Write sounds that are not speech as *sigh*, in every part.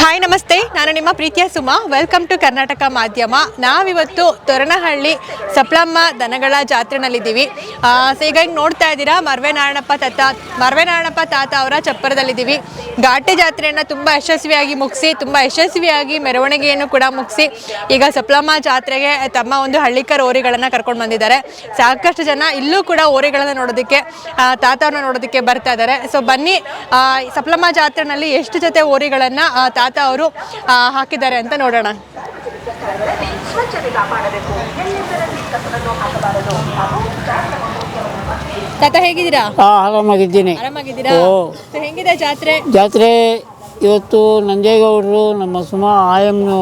Hi ನಮಸ್ತೆ. ನಾನು ನಿಮ್ಮ ಪ್ರೀತಿಯ ಸುಮಾ. ವೆಲ್ಕಮ್ ಟು ಕರ್ನಾಟಕ ಮಾಧ್ಯಮ ನಾವಿವತ್ತು ತೊರಣಹಳ್ಳಿ ಸಪ್ಲಮ್ಮ ದನಗಳ ಜಾತ್ರೆನಲ್ಲಿದ್ದೀವಿ. ಸೊ ಈಗ ಹಿಂಗೆ ನೋಡ್ತಾ ಇದ್ದೀರಾ, ಮರ್ವೆ ನಾರಾಯಣಪ್ಪ ತಾತ, ಮರ್ವೆ ನಾರಾಯಣಪ್ಪ ತಾತ ಅವರ ಚಪ್ಪರದಲ್ಲಿದ್ದೀವಿ. ಘಾಟೆ ಜಾತ್ರೆಯನ್ನು ತುಂಬ ಯಶಸ್ವಿಯಾಗಿ ಮುಗಿಸಿ, ತುಂಬ ಯಶಸ್ವಿಯಾಗಿ ಮೆರವಣಿಗೆಯನ್ನು ಕೂಡ ಮುಗಿಸಿ, ಈಗ ಸಪ್ಲಮ್ಮ ಜಾತ್ರೆಗೆ ತಮ್ಮ ಒಂದು ಹಳ್ಳಿಕರ ಓರಿಗಳನ್ನು ಕರ್ಕೊಂಡು ಬಂದಿದ್ದಾರೆ. ಸಾಕಷ್ಟು ಜನ ಇಲ್ಲೂ ಕೂಡ ಓರಿಗಳನ್ನು ನೋಡೋದಕ್ಕೆ ತಾತವ್ರನ್ನ ನೋಡೋದಕ್ಕೆ ಬರ್ತಾ ಇದ್ದಾರೆ. ಸೊ ಬನ್ನಿ ಸಪ್ಲಮ್ಮ ಜಾತ್ರೆನಲ್ಲಿ ಎಷ್ಟು ಜೊತೆ ಓರಿಗಳನ್ನು ತಾತ ಅವರು ಹಾಕಿದ್ದಾರೆ ಅಂತ ನೋಡೋಣ. ತಾತ ಹೇಗಿದ್ದೀರಾ? ಆ ಆರಾಮಾಗಿದ್ದೀನಿ. ಆರಾಮಾಗಿದ್ದೀರಾ. So, ಹೆಂಗಿದೆ ಜಾತ್ರೆ? ಜಾತ್ರೆ ಇವತ್ತು ನಂಜೇಗೌಡರು ನಮ್ಮ ಸುಮಾ ಆಯಮ್ನು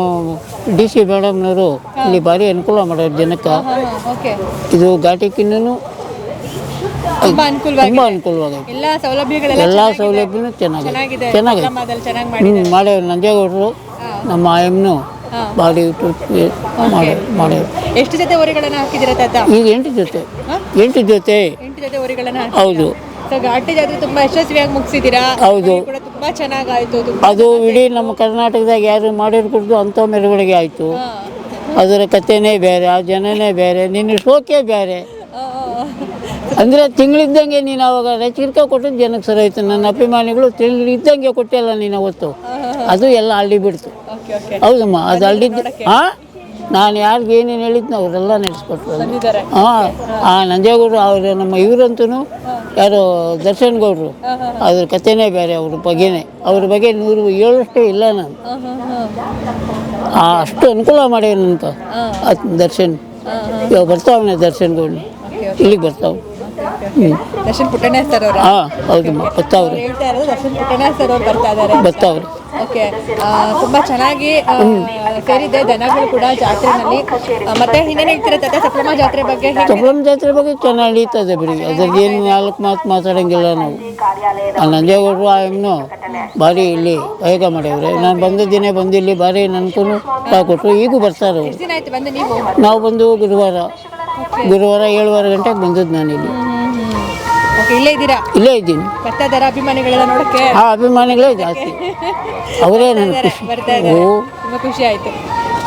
ಡಿ ಸಿ ಮೇಡಮ್ನವರು ಇಲ್ಲಿ ಭಾರಿ ಅನುಕೂಲ ಮಾಡೋರು ಜನಕ್ಕೆ. ಓಕೆ. ಇದು ಘಾಟಿಕಿನ್ನೂ ತುಂಬಾ ಅನುಕೂಲವಾಗಿ ತುಂಬ ಅನುಕೂಲವಾಗೈತೆ ಎಲ್ಲ ಸೌಲಭ್ಯಗಳೆಲ್ಲ ಎಲ್ಲ ಸೌಲಭ್ಯನೂ ಚೆನ್ನಾಗಿದೆ. ಚೆನ್ನಾಗಿದೆ. ಚೆನ್ನಾಗಿದೆ. ಚೆನ್ನಾಗಿ ಹ್ಞೂ ನಂಜೇಗೌಡರು ನಮ್ಮ ಆಯಮ್ನು ಬಾಡಿ ಮಾಡಿ ಎಷ್ಟು ಜೊತೆ ಹಾಕಿದ್ದೀರಾ ತಾತ? ಈಗ ಎಂಟು ಜೊತೆ? ಎಂಟು ಜೊತೆ. ಎಂಟು ಜೊತೆ ಓರಿಗಳನ್ನು ಹೌದು. ಸೊ ಘಾಟಿ ಜಾತ್ರೆ ತುಂಬಾ ಯಶಸ್ವಿಯಾಗಿ ಮುಗಿಸಿದ್ದೀರಾ? ಹೌದು. ಕೂಡ ತುಂಬಾ ಚೆನ್ನಾಗಾಯ್ತು ಅದು ಇಡೀ ನಮ್ಮ ಕರ್ನಾಟಕದಾಗ ಯಾರು ಮಾಡಿರ್ಕೊಡ್ದು ಅಂಥ ಮೆರವಣಿಗೆ ಆಯಿತು. ಹಾ. ಅದರ ಕಥೆನೇ ಬೇರೆ ಆ ಜನನೇ ಬೇರೆ ನಿನ್ನ ಶೋಕೆ ಬೇರೆ. ಅಂದರೆ ತಿಂಗಳಿದ್ದಂಗೆ ನೀನು ಅವಾಗ ರಚಿಕ ಕೊಟ್ಟಿದ್ದು ಜನಕ್ಕೆ ಸರಿ ಆಯ್ತು. ನನ್ನ ಅಭಿಮಾನಿಗಳು ತಿಂಗಳಿದ್ದಂಗೆ ಕೊಟ್ಟಿಲ್ಲ ನೀನು ಅವತ್ತು. ಅದು ಎಲ್ಲ ಅಳ್ಳಿ ಬಿಡ್ತು. ಹೌದಮ್ಮ ಅದು ಅಳ್ಳಿದ್ದು ಹಾಂ ನಾನು ಯಾರಿಗೆ ಏನೇನು ಹೇಳಿದ್ನ ಅವರೆಲ್ಲ ನಡೆಸ್ಕೊಟ್ರು ಹಾಂ ಆ ನಂಜೇಗೌಡರು ಅವರು ನಮ್ಮ ಇವರಂತೂ ಯಾರು ದರ್ಶನ್ ಗೌಡರು ಅದ್ರ ಕಥೆನೇ ಬೇರೆ ಅವ್ರ ಬಗ್ಗೆನೇ ಅವ್ರ ಬಗ್ಗೆ ನೂರು ಏಳಷ್ಟೇ ಇಲ್ಲ ನಾನು. ಅಷ್ಟು ಅನುಕೂಲ ಮಾಡ್ಯಾನಂತ ದರ್ಶನ್. ಇವಾಗ ಬರ್ತಾವನೆ ದರ್ಶನ್ ಗೌಡ್ರು ಇಲ್ಲಿಗೆ ಬರ್ತಾವ. ದರ್ಶನ್ ಪುಟ್ಟಣ್ಣ ಸರ್ ಅವರು? ಹಾಂ ಹೌದಮ್ಮ ಬರ್ತಾವ್ರೆ ಹೇಳ್ತಾ ಇರೋದು ದರ್ಶನ್ ಪುಟ್ಟಣ್ಣ ಸರ್ ಅವ್ರು ಬರ್ತಾ ಇದ್ದಾರೆ ಬರ್ತಾವ್ರೆ ಓಕೆ ತುಂಬಾ ಚೆನ್ನಾಗಿ ಆ, ಸೇರಿದೆ ದನಗಳು ಕೂಡ ಜಾತ್ರೆನಲ್ಲಿ. ಆ, ಮತ್ತೆ ಇನ್ನೇನು ಹೇಳ್ತೀರಾ ತಾತ? ಸಪ್ಲಮ್ಮ ಜಾತ್ರೆ ಬಗ್ಗೆ ಹೇಗೆ? ಸಪ್ಲಮ್ ಜಾತ್ರೆ ಬಗ್ಗೆ ಚೆನ್ನಾಗಿ ನಡೀತದೆ ಬಿಡಿ. ಅದ್ರದ್ದು ಏನು ನಾಲ್ಕು ಮಾತು ಮಾತಾಡಂಗಿಲ್ಲ ನಾವು. ಆ ನಂಜೇಗೌಡರು ಆಯಮ್ನು ಭಾರಿ ಇಲ್ಲಿ ಬೇಗ ಮಾಡಿದ್ರೆ ನಾನು ಬಂದ ದಿನ ಬಂದು ಇಲ್ಲಿ ಭಾರಿ ನನ್ಗೂ ಕೊಟ್ಟರು ಈಗೂ ಬರ್ತಾರೆ ಅವರು. ದಿನ ಆಯ್ತು ಬಂದು ನೀವು? ನಾವು ಬಂದು ಗುರುವಾರ ಗುರುವಾರ ಏಳುವರೆ ಗಂಟೆಗೆ ಬಂದದ್ದು ನಾನಿಲ್ಲಿ. ಓಕೆ ಇಲ್ಲೇ ಇದ್ದೀರಾ? ಇಲ್ಲೇ ಇದ್ದೀನಿ. ಬರ್ತಾ ಇದ್ದಾರಾ ಅಭಿಮಾನಿಗಳೆಲ್ಲ ನೋಡಕ್ಕೆ? ಆ ಅಭಿಮಾನಿಗಳೇ ಜಾಸ್ತಿ. ಅವರೇ ನನ್ನ ಖುಷಿ. ಬರ್ತಾ ಓ ಇದ್ದಾರೆ ತುಂಬಾ ಖುಷಿ ಆಯ್ತು.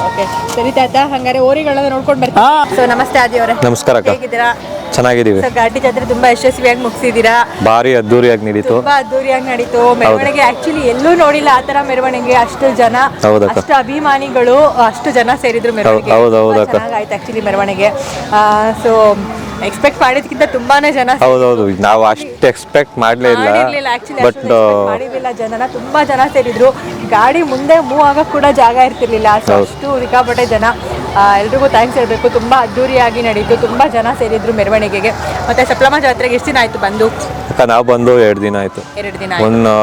ಓಕೆ ಸರಿ ತಾತ ಹಂಗಾರೆ ಓರಿಗಳನ್ನ ನೋಡ್ಕೊಂಡು ಹಾಂ. ಸೊ ನಮಸ್ತೆ ಆದಿ ಅವರೇ. ನಮಸ್ಕಾರ ಅಕ್ಕ. ಹೇಗಿದ್ದೀರಾ? ಚೆನ್ನಾಗಿದ್ದೀವಿ. ಸೊ ಘಾಟಿ ಜಾತ್ರೆ ತುಂಬಾ ಯಶಸ್ವಿಯಾಗಿ ಮುಗಿಸಿದ್ದೀರಾ? ಭಾರಿ ಅದ್ದೂರಿಯಾಗಿ ನಡೀತು. ತುಂಬಾ ಅದ್ದೂರಿಯಾಗಿ ನಡೀತು. ಮೆರವಣಿಗೆ ಆಕ್ಚುಲಿ ಎಲ್ಲೂ ನೋಡಿಲ್ಲ ಆ ತರ ಮೆರವಣಿಗೆ. ಅಷ್ಟು ಜನ ಹೌದಕ್ಕ. ಅಷ್ಟು ಅಭಿಮಾನಿಗಳು ಅಷ್ಟು ಜನ ಸೇರಿದ್ರು ಮೆರವಣಿಗೆ. ಹೌದು. ಚೆನ್ನಾಗಾಯ್ತು ಆಕ್ಚುಲಿ ಮೆರವಣಿಗೆ. ಸೊ ಎಕ್ಸ್ಪೆಕ್ಟ್ ಮಾಡಿದ್ಕಿಂತ ತುಂಬಾನೇ ಜನ ಹೌದೌದು ನಾವು ಅಷ್ಟು ಎಕ್ಸ್ಪೆಕ್ಟ್ ಮಾಡಲೇ ಇಲ್ಲ ಮಾಡಿರ್ಲಿಲ್ಲ ಬಟ್ ಮಾಡಿರ್ಲಿಲ್ಲ ಜನನ ತುಂಬಾ ಜನ ಸೇರಿದ್ರು. ಗಾಡಿ ಮುಂದೆ ಮೂವ್ ಆಗಕ್ ಕೂಡ ಜಾಗ ಇರ್ತಿರ್ಲಿಲ್ಲ ಸೊ ಅಷ್ಟು ಸಿಕ್ಕಾಪಟ್ಟೆ ಜನ. ಆ, ಎಲ್ರಿಗೂ ಥ್ಯಾಂಕ್ಸ್ ಹೇಳ್ಬೇಕು. ತುಂಬಾ ಅದ್ದೂರಿಯಾಗಿ ನಡೀತು ತುಂಬಾ ಜನ ಸೇರಿದ್ರು ಮೆರವಣಿಗೆಗೆ. ಮತ್ತೆ ಸಪ್ಲಮ್ಮ ಜಾತ್ರೆಗೆ ಎಷ್ಟು ದಿನ ಆಯ್ತು ಬಂದು? ಅಕ್ಕ ನಾವು ಬಂದು ಎರಡು ದಿನ ಆಯ್ತು. ಎರಡು ದಿನ ಆಯ್ತು. ಒಂದು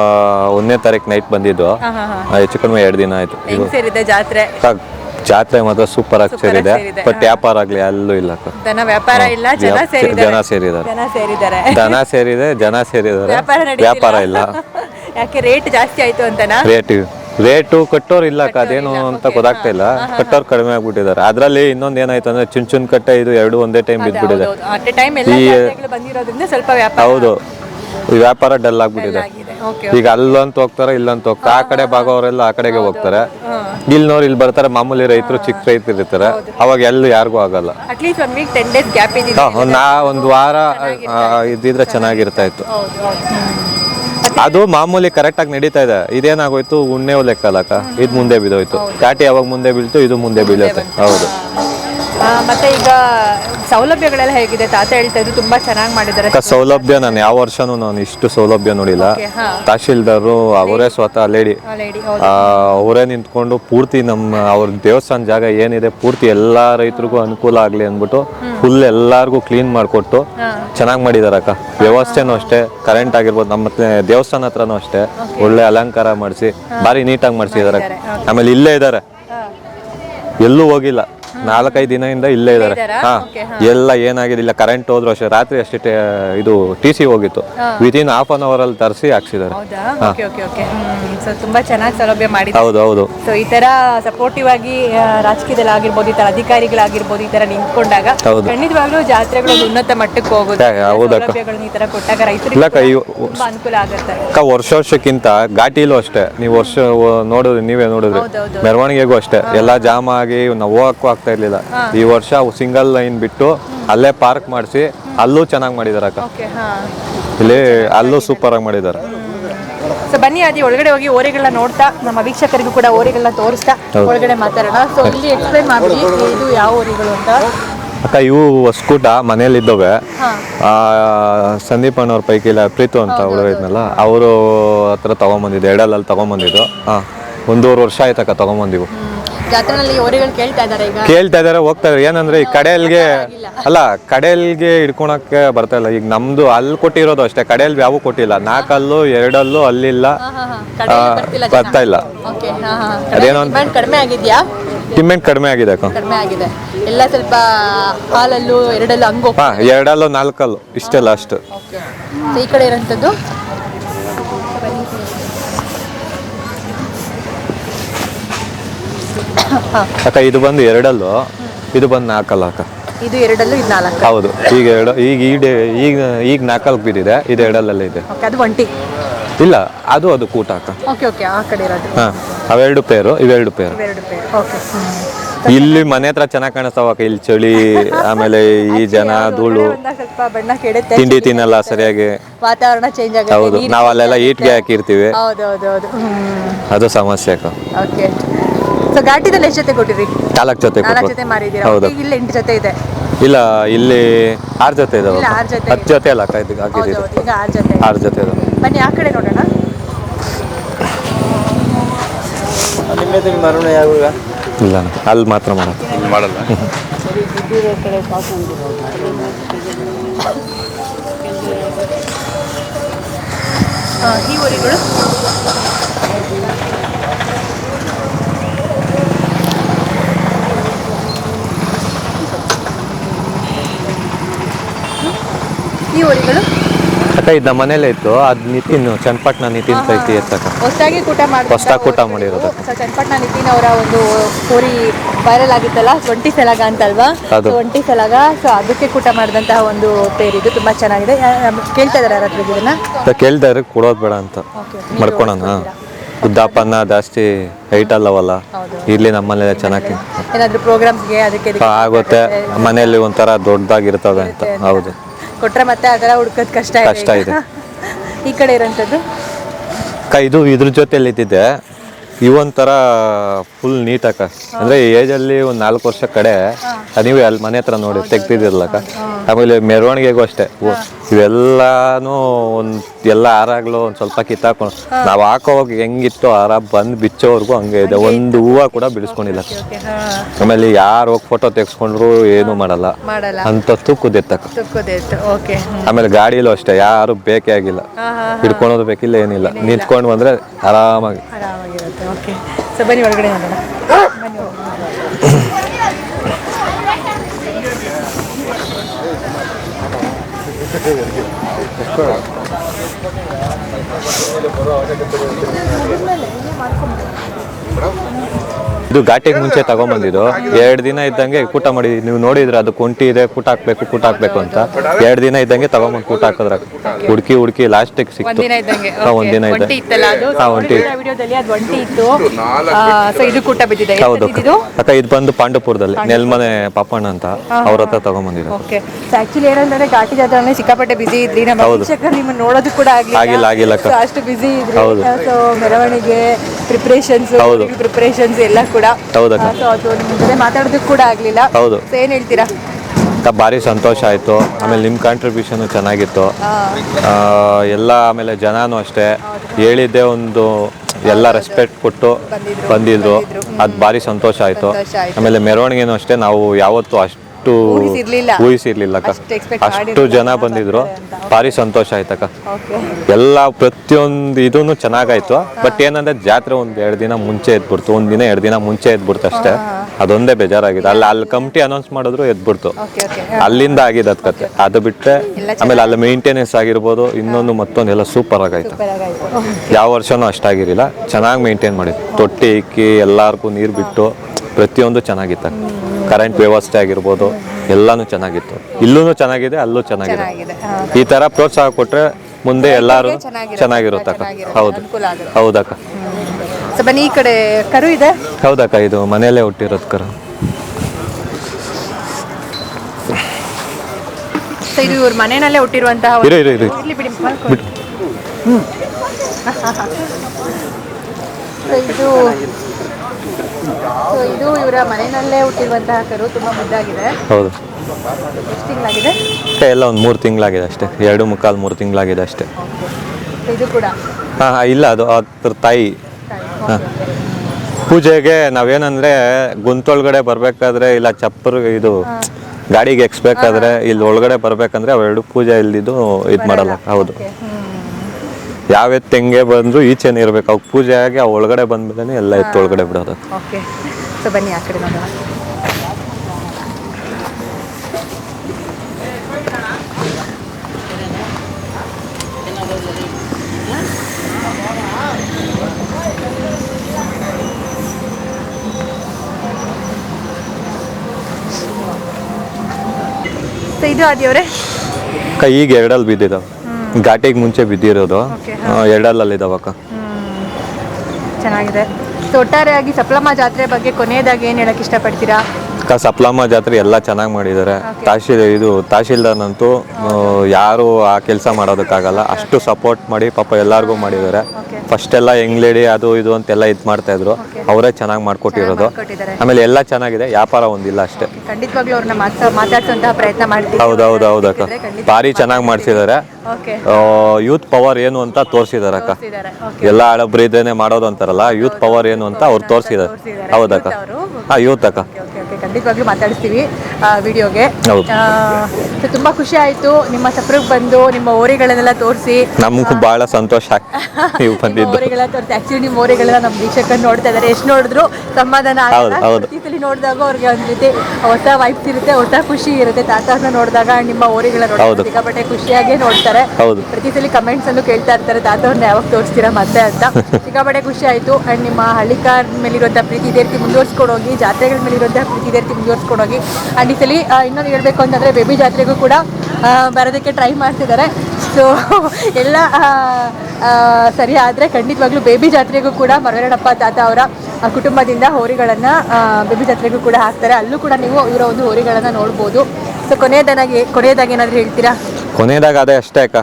ಒಂದನೇ ತಾರೀಕು ನೈಟ್ ಬಂದಿದ್ದು. ಹಾ ಹಾ ಹಾ. ಆ, ಹೆಚ್ಚು ಕಡಿಮೆ ಎರಡು ದಿನ ಆಯ್ತು. ಹೆಂಗ್ ಸೇರಿದೆ ಜಾತ್ರೆ? ಅಕ್ಕ, ಜಾತ್ರೆ ಮಾತ್ರ ಸೂಪರ್ ಆಗಿ ಸೇರಿದೆ. ಬಟ್ ವ್ಯಾಪಾರ ಆಗ್ಲಿ ಅಲ್ಲೂ ಇಲ್ಲ ದನ ವ್ಯಾಪಾರ ಇಲ್ಲ ಜನ ಸೇರಿದ್ದಾರೆ ಜನ ಸೇರಿದ್ದಾರೆ. ಜನ ಸೇರಿದ್ದಾರೆ. ದನ ಸೇರಿದೆ ಜನ ಸೇರಿದ್ದಾರೆ. ವ್ಯಾಪಾರ ಇಲ್ಲ. *laughs* ಯಾಕೆ ರೇಟ್ ಜಾಸ್ತಿ ಆಯ್ತು ಅಂತನಾ? ರೇಟ್ ರೇಟು ಕಟ್ಟೋರು ಇಲ್ಲ ಅದೇನು ಅಂತ ಗೊತ್ತಾಗ್ತಾ ಇಲ್ಲ. ಕಟ್ಟೋರು ಕಡಿಮೆ ಆಗ್ಬಿಟ್ಟಿದ್ದಾರೆ. ಅದರಲ್ಲಿ ಇನ್ನೊಂದು ಏನಾಯ್ತು ಅಂದ್ರೆ ಚುನ್ ಚುನ್ ಕಟ್ಟೆ ಇದು ಎರಡು ಒಂದೇ ಟೈಮ್ ವ್ಯಾಪಾರ ಹೌದು. ವ್ಯಾಪಾರ ಡಲ್ ಆಗ್ಬಿಟ್ಟಿದೆ. ಈಗ ಅಲ್ಲಂತ ಹೋಗ್ತಾರೆ ಇಲ್ಲಂತ ಹೋಗ್ತಾರೆ. ಆ ಕಡೆ ಭಾಗವರೆಲ್ಲ ಆ ಕಡೆಗೆ ಹೋಗ್ತಾರೆ. ಇಲ್ಲಿ ನೋಡಿ ಇಲ್ಲಿ ಬರ್ತಾರೆ ಮಾಮೂಲಿ ರೈತರು ಚಿಕ್ಕ ರೈತರು ಇರ್ತಾರೆ. ಅವಾಗ ಎಲ್ಲೂ ಯಾರಿಗೂ ಆಗಲ್ಲ. ನಾ ಒಂದು ವಾರ ಇದ್ದಿದ್ರೆ ಚೆನ್ನಾಗಿರ್ತಾ ಇತ್ತು. ಅದು ಮಾಮೂಲಿ ಕರೆಕ್ಟ್ ಆಗಿ ನಡೀತಾ ಇದೆ. ಇದೇನಾಗೋಯ್ತು? ಉಣ್ಣೆ ಲೆಕ್ಕ ಅಲ್ಲಕ್ಕ ಇದು ಮುಂದೆ ಬಿದ್ದೋಯ್ತು. ಕಾಟಿ ಯಾವಾಗ ಮುಂದೆ ಬೀಳ್ತು ಇದು ಮುಂದೆ ಬೀಳುತ್ತೆ. ಹೌದು. ಮತ್ತೆ ಈಗ ಸೌಲಭ್ಯಗಳೆಲ್ಲ ಹೇಗಿದೆ? ತಾತ ಹೇಳ್ತಾ ಇದ್ರು ತುಂಬಾ ಚೆನ್ನಾಗಿ ಮಾಡಿದ್ದಾರೆ. ಅಕ್ಕ ಸೌಲಭ್ಯ ನಾನು ಯಾವ ವರ್ಷನೂ ನಾನು ಇಷ್ಟು ಸೌಲಭ್ಯ ನೋಡಿಲ್ಲ. Okay, ಹಾ. ತಹಶೀಲ್ದಾರು ಅವರೇ ಸ್ವತಃ ಲೇಡಿ. ಅವರೇ ನಿಂತ್ಕೊಂಡು ಪೂರ್ತಿ ನಮ್ಮ ಅವ್ರ ದೇವಸ್ಥಾನ ಜಾಗ ಏನಿದೆ ಪೂರ್ತಿ ಎಲ್ಲಾ ರೈತರಿಗೂ ಅನುಕೂಲ ಆಗ್ಲಿ ಅಂದ್ಬಿಟ್ಟು ಫುಲ್ ಎಲ್ಲಾರ್ಗೂ ಕ್ಲೀನ್ ಮಾಡಿಕೊಟ್ಟು ಚೆನ್ನಾಗಿ ಮಾಡಿದಾರೆ ಅಕ್ಕ. ವ್ಯವಸ್ಥೆನೂ ಅಷ್ಟೇ ಕರೆಂಟ್ ಆಗಿರ್ಬೋದು ನಮ್ಮ ಮತ್ತೆ ದೇವಸ್ಥಾನ ಹತ್ರನೂ ಅಷ್ಟೇ. ಒಳ್ಳೆ ಅಲಂಕಾರ ಮಾಡಿಸಿ ಭಾರಿ ನೀಟಾಗಿ ಮಾಡಿಸಿದಾರೆ ಆಮೇಲೆ ಇಲ್ಲೇ ಇದ್ದಾರೆ. ಎಲ್ಲೂ ಹೋಗಿಲ್ಲ. ನಾಲ್ಕೈದು ದಿನದಿಂದ ಇಲ್ಲೇ ಇದ್ದಾರೆ? ಹಾ. ಎಲ್ಲ ಏನಾಗಿದಿಲ್ಲ ಕರೆಂಟ್ ಹೋದ್ರು ಅಷ್ಟೇ. ರಾತ್ರಿ ಅಷ್ಟೇ ಇದು ಟಿ ಸಿ ಹೋಗಿತ್ತು. ವಿತಿನ್ ಹಾಫ್ ಅನ್ ಅವರ್ ಅಲ್ಲಿ ತರಿಸಿ ಹಾಕ್ಸಿದ್ದಾರೆ. ಓಕೆ ಓಕೆ ಓಕೆ ಸೊ ತುಂಬಾ ಚೆನ್ನಾಗಿ ಸೌಲಭ್ಯ ಮಾಡಿ ಹೌದು ಹೌದು. ಸೊ ಈ ತರ ಸಪೋರ್ಟಿವ್ ಆಗಿ ರಾಜಕೀಯದಲ್ಲಿ ಆಗಿರ್ಬೋದು ಈ ತರ ಅಧಿಕಾರಿಗಳಾಗಿರ್ಬೋದು ಈ ತರ ನಿಂತ್ಕೊಂಡಾಗ ಖಂಡಿತವಾಗ್ಲೂ ಜಾತ್ರೆಗಳು ಉನ್ನತ ಮಟ್ಟಕ್ಕೆ ಹೋಗೋದು ಹೇ, ಹೌದಕ್ಕ. ಸೌಲಭ್ಯಗಳನ್ನ ಈ ತರ ಕೊಟ್ಟಾಗ ರೈತರಿಗೆ ತುಂಬಾ ಅನುಕೂಲ ಆಗುತ್ತೆ. ಅಕ್ಕ ವರ್ಷ ವರ್ಷಕ್ಕಿಂತ ಘಾಟಿಲೂ ಅಷ್ಟೇ? ನೀವು ವರ್ಷ ನೋಡಿದ್ರಿ ನೀವೇ ನೋಡಿದ್ರಿ. ಮೆರವಣಿಗೆಗೂ ಅಷ್ಟೇ. ಎಲ್ಲ ಜಾಮ್ ಆಗಿ ನಾವು ಹೋಗಕ್ಕೂ ಆಗ್ತಾ ಇರ್ಲಿಲ್ಲ. ಈ ವರ್ಷ ಸಿಂಗಲ್ ಲೈನ್ ಬಿಟ್ಟು ಅಲ್ಲೇ ಪಾರ್ಕ್ ಮಾಡಿಸಿ ಅಲ್ಲೂ ಚೆನ್ನಾಗಿ ಮಾಡಿದಾರೆ ಅಕ್ಕ. ಇಲ್ಲಿ ಅಲ್ಲೂ ಸೂಪರ್ ಆಗಿ ಮಾಡಿದ್ದಾರೆ ಸೊ ಬನ್ನಿ ಅದಿ ಒಳಗಡೆ ಹೋಗಿ ಓರೆಗಳನ್ನ ನೋಡ್ತಾ ನಮ್ಮ ವೀಕ್ಷಕರಿಗೂ ಕೂಡ ಓರೆಗಳನ್ನ ತೋರಿಸ್ತಾ. ಒಳಗಡೆ ಮಾತಾಡೋಣ. ಸೊ ಇಲ್ಲಿ ಎಕ್ಸ್ಪ್ಲೈನ್ ಮಾಡ್ಬಿಡಿ ಇದು ಯಾವ ಓರೆಗಳು ಅಂತ. ಅಕ್ಕ ಇವು ಹೊಸ್ಕೂಟ ಮನೇಲಿದ್ದವೆ ಸಂದೀಪ್ ಅಣ್ಣವ್ರ ಪೈಕಿ ಇಲ್ಲ ಪ್ರೀತು ಅಂತ ಹುಡುಗ ಇದ್ನಲ್ಲ ಅವರು ಹತ್ರ ತಗೊಂಬಂದಿದ್ದು ಎಡಲಲ್ಲಿ ತಗೊಂಬಂದಿದ್ದು. ಹಾಂ ಒಂದೂವರೆ ವರ್ಷ ಆಯ್ತಕ್ಕ ತಗೊಂಬಂದಿವು. ಜಾತ್ರೆನಲ್ಲಿ ಓರೆಗಳು ಕೇಳ್ತಾ ಇದ್ದಾರೆ ಈಗ. ಕೇಳ್ತಾ ಇದಾರೆ ಹೋಗ್ತಾ ಇದಾರೆ. ಏನಂದ್ರೆ ಈ ಕಡೆಯಲ್ಗೆ ಅಲ್ಲ ಕಡೆಯಲ್ಗೆ ಹಿಡ್ಕೊಳಕ್ಕೆ ಬರ್ತಾ ಇಲ್ಲ. ಈಗ ನಮ್ದು ಅಲ್ಲಿ ಕೊಟ್ಟಿರೋದು ಅಷ್ಟೇ. ಕಡೆಯಲ್ಲಿ ಯಾವ ಕೊಟ್ಟಿಲ್ಲ. ನಾಲ್ಕಲ್ಲು ಎರಡಲ್ಲೂ ಅಲ್ಲಿಲ್ಲ. ಜನ. ಬರ್ತಾ ಇಲ್ಲ. ಓಕೆ ಹಾ ಹಾ. ಅದೇನೋ ಒಂದು- ಡಿಮ್ಯಾಂಡ್ ಕಡಿಮೆ ಆಗಿದ್ಯಾ? ಟಿಮೆಂಟ್ ಕಡಿಮೆ ಆಗಿದೆ ಅಕ್ಕ. ಕಡಿಮೆ ಆಗಿದೆ. ಎಲ್ಲ ಸ್ವಲ್ಪ ಹಾಲಲ್ಲೂ ಎರಡಲ್ಲೂ ಹಂಗೋ ಹಾ ಎರಡಲ್ಲೂ ನಾಲ್ಕಲ್ಲು ಇಷ್ಟೆಲ್ಲ ಅಷ್ಟು. ಓಕೆ. ಈ ಕಡೆ ಇರೋಂಥದ್ದು? *coughs* ಅಕ್ಕ ಇದು ಬಂದು ಎರಡಲ್ಲು? ಇದು ಬಂದು ನಾಲ್ಕಲ್ಲ ಅಕ್ಕ? ಇದು ಎರಡಲ್ಲೂ ಇದು ನಾಲ್ಕು? ಹೌದು. ಈಗ ಎರಡು ಈಗ ಈಗ ಈಗ ಈಗ ನಾಲ್ಕಲ್ಲು ಬಿದ್ದಿದೆ. ಇದು ಎರಡಲ್ಲೇ ಇದೆ. ಓಕೆ ಅದು ಒಂಟಿ. ಇಲ್ಲ ಅದು ಅದು ಕೂಟ ಅಕ್ಕ. ಓಕೆ ಓಕೆ ಆ ಕಡೆ ಇರೋದು. ಹಾಂ ಅವೆರಡು ಪೇರು ಇವೆರಡು ಪೇರು. ಇವೆರಡು ಪೇರು. ಓಕೆ ಇಲ್ಲಿ ಮನೆ ಹತ್ರ ಚೆನ್ನಾಗಿ ಕಾಣಿಸ್ತಾವ ಅಕ್ಕ ಇಲ್ಲಿ ಚಳಿ *laughs* ಆಮೇಲೆ ಈ ಜನ ಧೂಳು. ಸ್ವಲ್ಪ ಬಣ್ಣ ಕೆಡುತ್ತೆ ತಿಂಡಿ ತಿನ್ನಲ್ಲ ಸರಿಯಾಗಿ. ವಾತಾವರಣ ಚೇಂಜ್ ಆಗುತ್ತೆ ಹೌದು. ನೀರು- ನಾವು ಅಲ್ಲೆಲ್ಲ ಈಟ್ಗೆ ಹಾಕಿರ್ತೀವಿ. ಹೌದು ಹೌದು ಹೌದು. ಅದು ಸಮಸ್ಯೆ ಅಕ್ಕ. ಓಕೆ ಸೊ ಘಾಟಿದಲ್ಲಿ ಎಷ್ಟು ಜೊತೆ ಕೊಟ್ಟಿರಿ? ನಾಲ್ಕು ಜೊತೆ ನಾಲ್ಕು ಕೊಟ್ರು. ಜೊತೆ ಮಾರಿದ್ದೀರಾ? ಹೌದು. ಇಲ್ಲಿ ಎಂಟು ಜೊತೆ ಇದೆ. ಇಲ್ಲ ಇಲ್ಲಿ ಆರು ಜೊತೆ ಇದಾವೆ ಇಲ್ಲ, ಆರ್ ಜೊತೆ ಹತ್ತು ಜೊತೆ ಅಲ್ಲ ಅಕ್ಕ ಇದು ಹೌದು ಹಾಕಿದ್ದು ಹೌದು ಈಗ ಆರು ಜೊತೆ. ಆರು ಜೊತೆ ಇದಾವೆ ಬನ್ನಿ ಆ ಕಡೆ ನೋಡೋಣ. ಇಲ್ಲ ಅಣ್ಣ. ಅಲ್ಲಿ ಮಾತ್ರ ಮಾಡೋಣ ಮಾಡಲ್ಲ. ಆ, ಈ ಊರಿಗಳು? ಈ ಊರಿಗಳು ಅಕ್ಕ ಇದು ನಮ್ಮ ಮನೇಲೆ ಇತ್ತು. ಅದು ನಿತಿನ್ ಚನ್ನಪಟ್ಟಣ ನಿತಿನ್ ಕೈತಿ ಎತ್ತಕ ಹೊಸದಾಗಿ ಕೂಟ ಮಾಡಿ ಹೊಸದಾಗಿ ಕೂಟ ಮಾಡಿರೋದು. ಚನ್ನಪಟ್ಟಣ ನಿತಿನ್ ಅವರ ಒಂದು ಕೋರಿ ವೈರಲ್ ಆಗಿತ್ತಲ್ಲ? ಒಂಟಿ ಸಲಗ ಅಂತ ಅಲ್ವಾ ಅದು. ಒಂಟಿ ಸಲಗ. ಸೊ ಅದಕ್ಕೆ ಕೂಟ ಮಾಡಿದಂತಹ ಒಂದು ಪೇರ್ ಇದು. ತುಂಬಾ ಚೆನ್ನಾಗಿದೆ. ಕೇಳ್ತಾ ಇದಾರೆ ಯಾರ ಹತ್ರ ಇದನ್ನ? ಇದ್ರೆ ಕೊಡೋದು ಬೇಡ ಅಂತ. ಮಾಡ್ಕೊಳೋಣ. ಉದ್ದಾಪನ್ನ ಜಾಸ್ತಿ ಹೈಟ್ ಅಲ್ಲವಲ್ಲ? ಇಲ್ಲಿ ಇರ್ಲಿ ನಮ್ಮಲ್ಲೇ ಚೆನ್ನಾಗಿ ಏನಾದ್ರು ಪ್ರೋಗ್ರಾಮ್ಸ್ಗೆ ಅದಕ್ಕೆ ಆಗುತ್ತೆ. ಮನೆಯಲ್ಲಿ ಒಂಥರ ದೊಡ್ಡದಾಗಿರ್ತವೆ ಅಂತ. ಹೌದು. ಕೊಟ್ರೆ ಮತ್ತೆ ಅದರ ಹುಡ್ಕೋದ್ ಕಷ್ಟ ಕಷ್ಟ ಈಗ. ಇದೆ. *laughs* ಈ ಕಡೆ ಇರೋಂಥದ್ದು ಅಕ್ಕ ಇದು ಇದ್ರ ಜೊತೆ ಇದ್ದಿದ್ದೆ ಇವೊಂಥರ ಫುಲ್ ನೀಟ್ ಅಕ್ಕ. ಅಂದ್ರೆ ಏಜಲ್ಲಿ ಒಂದು ನಾಲ್ಕು ವರ್ಷ ಕಡೆ ನೀವೇ ಅಲ್ಲಿ ಮನೆ ಹತ್ರ ನೋಡಿ ತೆಗ್ದಿದ್ದಿರ್ಲಕ್ಕ ಆಮೇಲೆ ಮೆರವಣಿಗೆಗೂ ಅಷ್ಟೇ. ಇವೆಲ್ಲಾನು ಒಂದ್ ಎಲ್ಲ ಹಾರಾಗ್ಲು ಒಂದು ಸ್ವಲ್ಪ ಕಿತ್ತಾಕೊಂಡು ನಾವು ಹಾಕೋವಾಗ ಹೆಂಗಿತ್ತು ಹಾರ ಬಂದು ಬಿಚ್ಚೋವರೆಗೂ ಹಂಗೆ ಇದೆ. ಒಂದು ಹೂವ ಕೂಡ ಬಿಡಿಸ್ಕೊಂಡಿಲ್ಲ ಆಮೇಲೆ ಯಾರು ಹೋಗಿ ಫೋಟೋ ತೆಗ್ಸ್ಕೊಂಡ್ರು ಏನು ಮಾಡಲ್ಲ. ಅಂತ ತೂಕುದೆತ್ತಕ್ಕ ಆಮೇಲೆ ಗಾಡಿಲೂ ಅಷ್ಟೇ. ಯಾರು ಬೇಕೇ ಆಗಿಲ್ಲ. ಹಿಡ್ಕೊಳೋದು ಬೇಕಿಲ್ಲ ಏನಿಲ್ಲ. ನಿಂತ್ಕೊಂಡು ಬಂದ್ರೆ ಆರಾಮಾಗಿ. ಓಕೆ ಸೊ ಬನ್ನಿ ಒಳಗಡೆ ನೋಡೋಣ ಬನ್ನಿ ಒಳಗಡೆ. ಇದು ಘಾಟಿಗೆ ಮುಂಚೆ ತಗೊಂಡ್ಬಂದಿದ್ದು ಎರಡು ದಿನ ಇದ್ದಂಗೆ ಕೂಟ ಮಾಡಿ ನೀವು ನೋಡಿದ್ರೆ ಅದು ಕುಂಟಿ ಇದೆ ಕೂಟ ಹಾಕ್ಬೇಕು ಕೂಟ ಹಾಕ್ಬೇಕು ಅಂತ. ಎರಡು ದಿನ ಇದ್ದಂಗೆ ತಗೊಂಬಂದು ಕೂಟ ಹಾಕಿದ್ರ. ಹುಡುಕಿ ಹುಡುಕಿ ಲಾಸ್ಟಿಗೆ ಸಿಕ್ತು. ಒಂದಿನ ಇದೆ ಒಂಟಿ ಇತ್ತಲ್ಲ ಅದು? ಹಾ, ಒಂಟಿ. ವಿಡಿಯೋದಲ್ಲಿ ಅದು ಒಂಟಿ ಇತ್ತು. ಸೊ ಇದು ಕೂಟ ಬಿದ್ದಿದೆ. ಹೌದು. ಅಕ್ಕ ಇದು ಬಂದು ಪಾಂಡವಪುರದಲ್ಲಿ ನೆಲ್ಮನೆ ಪಾಪಣ್ಣ ಅಂತ ಅವ್ರ ಹತ್ರ ತಗೊಂಬಂದಿದ್ದು. ಓಕೆ ಸೊ ಆಕ್ಚುಲಿ ಏನಂದ್ರೆ ಘಾಟಿ ಜಾತ್ರೆ ಸಿಕ್ಕಾಪಟ್ಟೆ ಬಿಸಿ ಇದ್ರಿ. ನಮ್ಮ ಹೌದು. ನಿಮ್ಮನ್ನ ನೋಡೋದು ಕೂಡ ಆಗಿಲ್ಲ, ಆಗಿಲ್ಲ ಅಷ್ಟು ಬಿಸಿ ಇದ್ರಿ. ಮೆರವಣಿಗೆ ಪ್ರಿಪರೇಷನ್ಸ್ ಪ್ರಿಪರೇಷನ್ಸ್ ಪ್ರಿಪ್ರೇಷನ್ಸ್ ಎಲ್ಲ ಕೂಡ ಹೌದಕ್ಕ. ಸೊ ಅದು ನಿಮ್ಮ ಜೊತೆ ಮಾತಾಡೋದಕ್ಕೆ ಕೂಡ ಆಗ್ಲಿಲ್ಲ. ಹೌದು. ಸೊ ಏನ್ ಹೇಳ್ತೀರಾ? ಅಕ್ಕ ಭಾರಿ ಸಂತೋಷ ಆಯ್ತು. ಆಮೇಲೆ ನಿಮ್ಮ ಕಾಂಟ್ರಿಬ್ಯೂಷನ್ ಚೆನ್ನಾಗಿತ್ತು. ಆ, ಎಲ್ಲ ಆಮೇಲೆ ಜನನೂ ಅಷ್ಟೇ. ಹೇಳಿದ್ದೆ ಒಂದು ಎಲ್ಲ ರೆಸ್ಪೆಕ್ಟ್ ಕೊಟ್ಟು ಬಂದಿದ್ರು, ಬಂದಿದ್ರು. ಬಂದಿದ್ರು. ಅದು ಭಾರಿ ಸಂತೋಷ ಆಯ್ತು. ಸಂತೋಷ ಆಯ್ತು. ಆಮೇಲೆ ಮೆರವಣಿಗೆನೂ ಅಷ್ಟೇ. ನಾವು ಯಾವತ್ತು ಅಷ್ಟು ಊಹಿಸಿರ್ಲಿಲ್ಲ. ಊಹಿಸಿರ್ಲಿಲ್ಲ ಅಕ್ಕ. ಅಷ್ಟು ಜನ ಬಂದಿದ್ರು. ಭಾರಿ ಸಂತೋಷ ಆಯ್ತಕ್ಕ. ಎಲ್ಲ ಪ್ರತಿಯೊಂದು ಇದೂ ಚೆನ್ನಾಗಾಯ್ತು. ಬಟ್ ಏನಂದ್ರೆ ಜಾತ್ರೆ ಒಂದ್ ಎರಡು ದಿನ ಮುಂಚೆ ಎದ್ಬಿಡ್ತು. ಒಂದ್ ದಿನ ಎರಡು ದಿನ ಮುಂಚೆ ಎದ್ಬಿಡ್ತು ಅಷ್ಟೇ. ಅದೊಂದೇ ಬೇಜಾರಾಗಿದೆ. ಅಲ್ಲಿ ಅಲ್ಲಿ ಕಮಿಟಿ ಅನೌನ್ಸ್ ಮಾಡಿದ್ರು ಎದ್ಬಿಡ್ತು. ಅಲ್ಲಿಂದ ಆಗಿದೆ ಅದ್ ಕತೆ. ಅದು ಬಿಟ್ಟರೆ ಆಮೇಲೆ ಅಲ್ಲಿ ಮೇಂಟೆನೆನ್ಸ್ ಆಗಿರ್ಬೋದು ಇನ್ನೊಂದು ಮತ್ತೊಂದು ಎಲ್ಲ ಸೂಪರ್ ಆಗಾಯ್ತು. ಯಾವ ವರ್ಷನೂ ಅಷ್ಟಾಗಿರಲಿಲ್ಲ ಚೆನ್ನಾಗಿ ಮೇಂಟೈನ್ ಮಾಡಿದ್ರು. ತೊಟ್ಟಿ ಇಕ್ಕಿ ಎಲ್ಲಾರ್ಗೂ ನೀರು ಬಿಟ್ಟು ಪ್ರತಿಯೊಂದು ಚೆನ್ನಾಗಿತ್ತು. ಕರೆಂಟ್ ವ್ಯವಸ್ಥೆ ಆಗಿರ್ಬೋದು ಎಲ್ಲಾನು ಚೆನ್ನಾಗಿತ್ತು. ಇಲ್ಲೂ ಚೆನ್ನಾಗಿದೆ ಅಲ್ಲೂ ಚೆನ್ನಾಗಿದೆ. ಈ ತರ ಪ್ರೋತ್ಸಾಹ ಕೊಟ್ರೆ ಮುಂದೆ ಎಲ್ಲಾರು ಚೆನ್ನಾಗಿರುತ್ತೆ, ಚೆನ್ನಾಗಿರುತ್ತಕ್ಕ ಚೆನ್ನಾಗಿರುತ್ತೆ, ಹೌದು. ಹೌದಕ್ಕ ಸೊ ಬನ್ನಿ ಈ ಕಡೆ ಕರು ಇದೆ. ಹೌದಕ್ಕ ಇದು ಮನೆಯಲ್ಲೇ ಹುಟ್ಟಿರೋದು ಕರು. ಸೊ ಇದು ಇವ್ರ ಮನೆಯಲ್ಲೇ ಹುಟ್ಟಿರುವಂತಹ ಒಂದು- ಇರು ಇರು ಇರು. ಇರ್ಲಿ ಬಿಡಿ ಮಲ್ಕೊಳ್ಳಿ. *laughs* ಸೊ ಇದು ಸೊ ಇದು ಇವರ ಮನೆಯಲ್ಲೇ ಹುಟ್ಟಿರುವಂತಹ ಕರು ತುಂಬಾ ಮುದ್ದಾಗಿದೆ. ಹೌದು. ಎಷ್ಟು ತಿಂಗಳಾಗಿದೆ? ಎಲ್ಲ ಒಂದು ಮೂರು ತಿಂಗಳಾಗಿದೆ ಅಷ್ಟೇ. ಎರಡು ಮುಕ್ಕಾಲು ಮೂರು ತಿಂಗಳಾಗಿದೆ ಅಷ್ಟೇ. ಇದು ಕೂಡ? ಹಾಂ ಹಾಂ ಇಲ್ಲ ಅದು ಅದ್ರ ತಾಯಿ. ಹಾಂ. ಪೂಜೆಗೆ ನಾವೇನಂದ್ರೆ ಗುಂತೊಳಗಡೆ ಬರಬೇಕಾದ್ರೆ ಇಲ್ಲ ಚಪ್ಪರ್ ಇದು ಗಾಡಿಗೆ ಎಕ್ಸ್ಬೇಕಾದ್ರೆ ಇಲ್ಲಿ ಒಳಗಡೆ ಬರಬೇಕಂದ್ರೆ ಅವೆರಡು ಪೂಜೆ ಇಲ್ದಿದ್ದು ಇದು ಮಾಡಲ್ಲ. ಹೌದು. ಯಾವ ತೆಂಗೆ ಹೆಂಗೆ ಬಂದ್ರು ಈಚೆನೇ ಇರ್ಬೇಕು ಅವ್ ಪೂಜೆ ಆಗಿ ಆ ಒಳಗಡೆ ಬಂದ್ಮೇಲೆ ಎಲ್ಲ ಎತ್ತು ಒಳಗಡೆ ಬಿಡೋದು. ಓಕೆ. ಸೊ ಬನ್ನಿ ಆ ಕಡೆ ನೋಡೋಣ. ಇದು ಆದಿಯವರೇ? ಈಗ ಎರಡಲ್ಲಿ ಬಿದ್ದಿದ್ದಾವೆ. ಘಾಟಿಗೆ ಮುಂಚೆ ಬಿದ್ದಿರೋದು. ಎರಡಲ್ಲಲ್ಲಿ ಎರಡಲ್ಲಿ ಇದಾವಕ್ಕ ಚೆನ್ನಾಗಿದೆ. ಸೊ ಒಟ್ಟಾರೆಯಾಗಿ ಸಪ್ಲಮ್ಮ ಜಾತ್ರೆ ಬಗ್ಗೆ ಕೊನೆಯದಾಗಿ ಏನು ಹೇಳಕ್ ಇಷ್ಟಪಡ್ತೀರಾ? ಸಪ್ಲಮ್ಮ ಜಾತ್ರೆ ಎಲ್ಲ ಚೆನ್ನಾಗಿ ಮಾಡಿದ್ದಾರೆ. ತಹಶೀಲ್ ಇದು ತಹಶೀಲ್ದಾರ್ನಂತೂ ಯಾರು ಆ ಕೆಲಸ ಮಾಡೋದಕ್ಕಾಗಲ್ಲ. ಅಷ್ಟು ಸಪೋರ್ಟ್ ಮಾಡಿ ಪಾಪ ಎಲ್ಲರಿಗೂ ಮಾಡಿದ್ದಾರೆ. ಫಸ್ಟ್ ಎಲ್ಲ ಹೆಂಗ್ ಲೇಡಿ ಅದು ಇದು ಅಂತೆಲ್ಲ ಇದು ಮಾಡ್ತಾ ಇದ್ರು. ಅವರೇ ಚೆನ್ನಾಗಿ ಮಾಡ್ಕೊಟ್ಟಿರೋದು. ಆಮೇಲೆ ಎಲ್ಲ ಚೆನ್ನಾಗಿದೆ. ವ್ಯಾಪಾರ ಒಂದಿಲ್ಲ ಅಷ್ಟೇ. ಖಂಡಿತವಾಗ್ಲೂ ಅವ್ರನ್ನ ಮಾತಾ ಮಾತಾಡ್ಸೋಂತಹ ಪ್ರಯತ್ನ ಮಾಡ್ತೀವಿ. ಹೌದು ಹೌದು ಹೌದು ಅಕ್ಕ ಭಾರಿ ಚೆನ್ನಾಗಿ ಮಾಡಿಸಿದ್ದಾರೆ. ಯೂತ್ ಪವರ್ ಏನು ಅಂತ ತೋರಿಸಿದ್ದಾರೆ ಅಕ್ಕ. ಎಲ್ಲ ಹಳಬ್ರಿದ್ದೇನೆ ಮಾಡೋದು ಅಂತಾರಲ್ಲ ಯೂತ್ ಪವರ್ ಏನು ಅಂತ ಅವ್ರು ತೋರಿಸಿದ್ದಾರೆ. ಹೌದಕ್ಕ. ಹಾ ಯೂತ್ ಅಕ್ಕ. ಓಕೆ ಖಂಡಿತವಾಗ್ಲೂ ಮಾತಾಡಿಸ್ತೀವಿ ವಿಡಿಯೋಗೆ. ಸೊ ತುಂಬಾ ಖುಷಿ ಆಯ್ತು. ನಿಮ್ಮ ಸಫರಿಗೆ ಬಂದು ನಿಮ್ಮ ಓರೆಗಳನ್ನೆಲ್ಲ ತೋರಿಸಿ. ನಮಗೂ ಬಹಳ ಸಂತೋಷ *laughs* ನೀವು ಬಂದಿದ್ದು. ಓರಿಗಳ ತೋರಿಸಿ. ಆಕ್ಚುಲಿ ನಿಮ್ಮ ಓರೆಗಳೆಲ್ಲ ನಮ್ಮ ವೀಕ್ಷಕರು ನೋಡ್ತಾ ಇದ್ದಾರೆ ಎಷ್ಟು ನೋಡಿದ್ರು ಸಮಾಧಾನ ಆಗಲ್ಲ. ನೋಡಿದಾಗ ಅವ್ರಿಗೆ ಒಂದ್ ರೀತಿ ಹೊಸ ವೈಬ್ಸ್ ಇರುತ್ತೆ ಹೊಸ ಖುಷಿ ಇರುತ್ತೆ. ತಾತನ ನೋಡಿದಾಗ ನಿಮ್ಮ ಓರೆಗಳ ನೋಡಿದಾಗ. ಸಿಕ್ಕಾಪಟ್ಟೆ ಖುಷಿಯಾಗೇ ನೋಡ್ತಾರೆ. ಪ್ರತಿ ಸಲ ಕಮೆಂಟ್ಸ್ ಅನ್ನು ಕೇಳ್ತಾ ಇರ್ತಾರೆ ತಾತವ್ರನ್ನ ಯಾವಾಗ ತೋರಿಸ್ತೀರಾ ಮತ್ತೆ ಅಂತ. *laughs* ಸಿಕ್ಕಾಪಟ್ಟೆ ಖುಷಿ ಆಯ್ತು. ಅಂಡ್ ನಿಮ್ಮ ಹಳ್ಳಿಕಾರ್ ಮೇಲಿರುವಂಥ ಪ್ರೀತಿ ಇದೇ ರೀತಿ ಮುಂದುವರ್ಸ್ಕೊಂಡು ಹೋಗಿ ಜಾತ್ರೆಗಳ ಮೇಲಿರುವಂಥ ಪ್ರೀತಿ ಇದೇ ರೀತಿ ಮುಂದುವರ್ಸ್ಕೊಂಡು ಹೋಗಿ. ಆ್ಯಂಡ್ ಈ ಸಲ ಇನ್ನೊಂದು ಹೇಳ್ಬೇಕು ಅಂತಂದ್ರೆ ಬೇಬಿ ಜಾತ್ರೆಗೂ ಕೂಡ ಆ, ಬರೋದಕ್ಕೆ ಟ್ರೈ ಮಾಡ್ತಿದ್ದಾರೆ. ಸೊ ಎಲ್ಲ ಸರಿ ಆದರೆ ಖಂಡಿತವಾಗ್ಲೂ ಬೇಬಿ ಜಾತ್ರೆಗೂ ಕೂಡ ಮರಳಪ್ಪ ತಾತ ಅವರ ಕುಟುಂಬದಿಂದ ಹೋರಿಗಳನ್ನು ಬೇಬಿ ಜಾತ್ರೆಗೂ ಕೂಡ ಹಾಕ್ತಾರೆ. ಅಲ್ಲೂ ಕೂಡ ನೀವು ಇವರ ಒಂದು ಹೋರಿಗಳನ್ನು ನೋಡ್ಬೋದು. ಸೊ ಕೊನೆಯದಾಗಿ ಕೊನೆಯದಾಗಿ ಏನಾದರೂ ಹೇಳ್ತೀರಾ? ಕೊನೆಯದಾಗ ಅದೇ ಅಷ್ಟೇ ಅಕ್ಕ.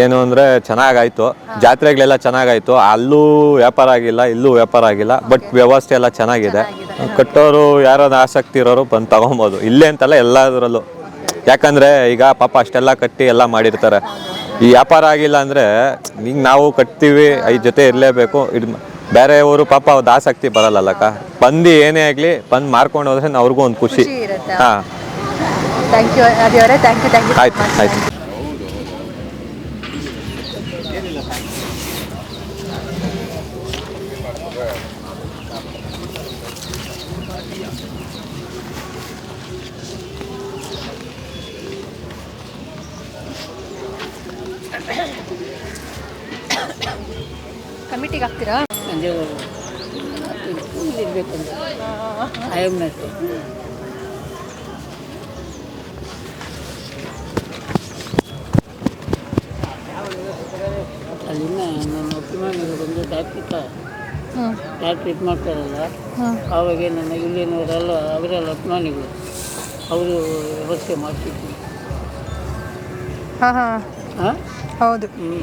ಏನು ಅಂದರೆ ಚೆನ್ನಾಗಾಯ್ತು. ಜಾತ್ರೆಗಳೆಲ್ಲ ಚೆನ್ನಾಗಾಯ್ತು. ಅಲ್ಲೂ ವ್ಯಾಪಾರ ಆಗಿಲ್ಲ ಇಲ್ಲೂ ವ್ಯಾಪಾರ ಆಗಿಲ್ಲ ಬಟ್ ವ್ಯವಸ್ಥೆ ಎಲ್ಲ ಚೆನ್ನಾಗಿದೆ. ಕಟ್ಟೋರು ಯಾರಾದ್ರು ಆಸಕ್ತಿ ಇರೋರು ಬಂದು ತಗೊಬೋದು. ಇಲ್ಲೇ ಅಂತಲ್ಲ ಎಲ್ಲದರಲ್ಲೂ. ಯಾಕಂದ್ರೆ ಈಗ ಪಾಪ ಅಷ್ಟೆಲ್ಲ ಕಟ್ಟಿ ಎಲ್ಲ ಮಾಡಿರ್ತಾರೆ. ಈ ವ್ಯಾಪಾರ ಆಗಿಲ್ಲ ಅಂದ್ರೆ ಈಗ ನಾವು ಕಟ್ತೀವಿ ಈ ಜೊತೆ ಇರಲೇಬೇಕು. ಇದು ಬೇರೆಯವರು ಪಾಪ ಅವ್ರದ್ದು ಆಸಕ್ತಿ ಬರಲ್ಲಲ್ಲಕ್ಕ? ಬಂದು ಏನೇ ಆಗಲಿ ಬಂದು ಮಾರ್ಕೊಂಡು ಹೋದ್ರೆ ಅವ್ರಿಗೂ ಒಂದು ಖುಷಿ. ಹಾಂ. ಥ್ಯಾಂಕ್ ಯು ಅದೇ ಥ್ಯಾಂಕ್ ಯು ಥ್ಯಾಂಕ್ ಯು ಆಯ್ತು ಆಯ್ತು. ಇರಬೇಕಂದ್ರೆ. ಆಯಮ್ಮನ ಹತ್ರ. ಅಲ್ಲಿಂದ ನನ್ನ ಅಭಿಮಾನಿಗಳು ಬಂದು ಡಾಕ್ಟ್ರಿಕ ಡಾಕ್ಟ್ರ್ ಇದು ಮಾಡ್ತಾರಲ್ಲ ಆವಾಗ ನನ್ನ ಇಲ್ಲಿನವರೆಲ್ಲ ಅವರೆಲ್ಲ ಅಭಿಮಾನಿಗಳು ಅವರು ವ್ಯವಸ್ಥೆ ಮಾಡ್ತಿದ್ರು. ಹಾಂ ಹಾಂ. ಹಾಂ? ಹೌದು. ಹ್ಞೂ